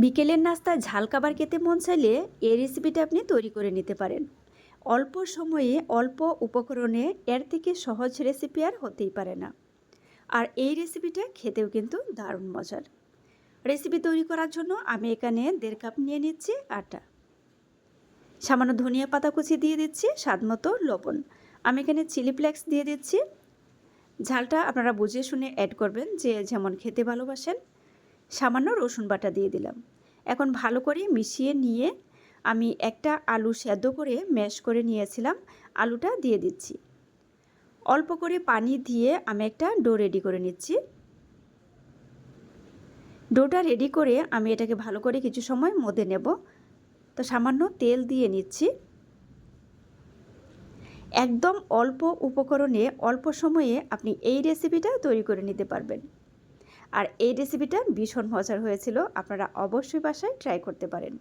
বিকেলের নাস্তায় ঝাল খাবার খেতে মন চাইলে এই রেসিপিটা আপনি তৈরি করে নিতে পারেন। অল্প সময়ে অল্প উপকরণে এর থেকে সহজ রেসিপি আর হতেই পারে না। আর এই রেসিপিটা খেতেও কিন্তু দারুণ মজার। রেসিপি তৈরি করার জন্য আমি এখানে দেড় কাপ নিয়ে নিচ্ছি আটা। সামান্য ধনিয়া পাতা কুচি দিয়ে দিচ্ছি, স্বাদ মতো লবণ। আমি এখানে চিলি ফ্লেক্স দিয়ে দিচ্ছি। ঝালটা আপনারা বুঝে শুনে অ্যাড করবেন যে যেমন খেতে ভালোবাসেন। সামান্য রসুন বাটা দিয়ে দিলাম। এখন ভালো করে মিশিয়ে নিয়ে আমি একটা আলু সেদ্ধ করে ম্যাশ করে নিয়েছিলাম, আলুটা দিয়ে দিচ্ছি। অল্প করে পানি দিয়ে আমি একটা ডো রেডি করে নিচ্ছি। ডোটা রেডি করে আমি এটাকে ভালো করে কিছু সময় মধ্যে নেব। তো সামান্য তেল দিয়ে নিচ্ছি। একদম অল্প উপকরণে অল্প সময়ে আপনি এই রেসিপিটা তৈরি করে নিতে পারবেন। আর এই রেসিপিটা ভীষণ মজার হয়েছিল। আপনারা অবশ্যই বাসায় ট্রাই করতে পারেন।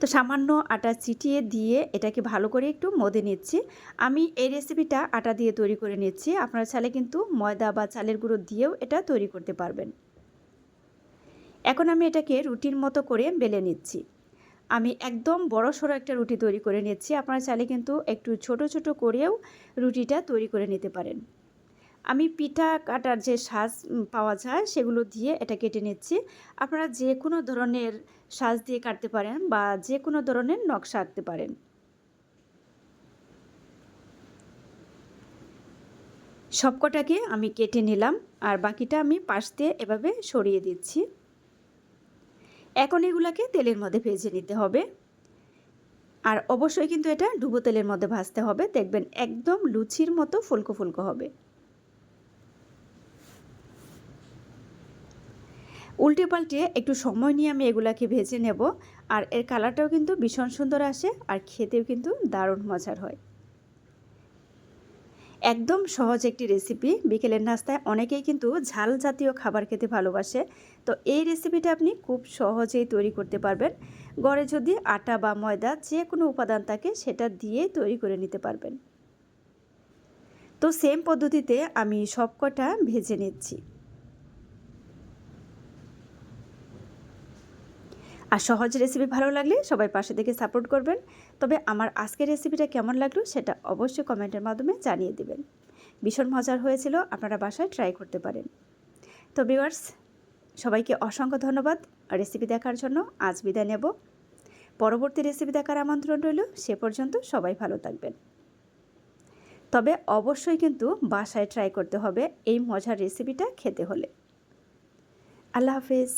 তো সামান্য আটা চিটিয়ে দিয়ে এটাকে ভালো করে একটু মদে নিচ্ছি। আমি এই রেসিপিটা আটা দিয়ে তৈরি করে নিচ্ছি। আপনারা চালে কিন্তু ময়দা বা চালের গুঁড়ো দিয়েও এটা তৈরি করতে পারবেন। এখন আমি এটাকে রুটির মতো করে বেলে নিচ্ছি। আমি একদম বড় সড়ো একটা রুটি তৈরি করে নিচ্ছি। আপনারা চাইলে কিন্তু একটু ছোট ছোট করেও রুটিটা তৈরি করে নিতে পারেন। আমি পিঠা কাটার যে সাজ পাওয়া যায় সেগুলো দিয়ে এটা কেটে নিচ্ছি। আপনারা যে কোনো ধরনের সাজ দিয়ে কাটতে পারেন বা যে কোনো ধরনের নকশা আঁকতে পারেন। সবকটাকে আমি কেটে নিলাম আর বাকিটা আমি পাশ দিয়ে এভাবে সরিয়ে দিচ্ছি। এখন এগুলাকে তেলের মধ্যে ভেজে নিতে হবে। আর অবশ্যই কিন্তু এটা ডুবো তেলের মধ্যে ভাজতে হবে। দেখবেন একদম লুচির মতো ফুলকো ফুলকো হবে। উল্টে পাল্টে একটু সময় নিয়ে আমি এগুলাকে ভেজে নেব। আর এর কালারটাও কিন্তু ভীষণ সুন্দর আসে আর খেতেও কিন্তু দারুণ মজার হয়। একদম সহজ একটি রেসিপি। বিকেলের নাস্তায় অনেকেই কিন্তু ঝাল জাতীয় খাবার খেতে ভালোবাসে। তো এই রেসিপিটা আপনি খুব সহজেই তৈরি করতে পারবেন। গড়ে যদি আটা বা ময়দা যে কোনো উপাদান থাকে সেটা দিয়ে তৈরি করে নিতে পারবেন। তো সেম পদ্ধতিতে আমি সবকটা ভেজে নিচ্ছি। আর সহজ রেসিপি ভালো লাগলে সবাই পাশে থেকে সাপোর্ট করবেন। তবে আমার আজকের রেসিপিটা কেমন লাগল সেটা অবশ্যই কমেন্টের মাধ্যমে জানিয়ে দেবেন। ভীষণ মজার হয়েছিল, আপনারা বাসায় ট্রাই করতে পারেন। তো ভিউয়ার্স সবাইকে অসংখ্য ধন্যবাদ। রেসিপি দেখার জন্য আজ বিদায় নেব। পরবর্তী রেসিপি দেখার আমন্ত্রণ রইল, সে পর্যন্ত সবাই ভালো থাকবেন। তবে অবশ্যই কিন্তু বাসায় ট্রাই করতে হবে এই মজার রেসিপিটা খেতে হলে। আল্লাহ হাফিজ।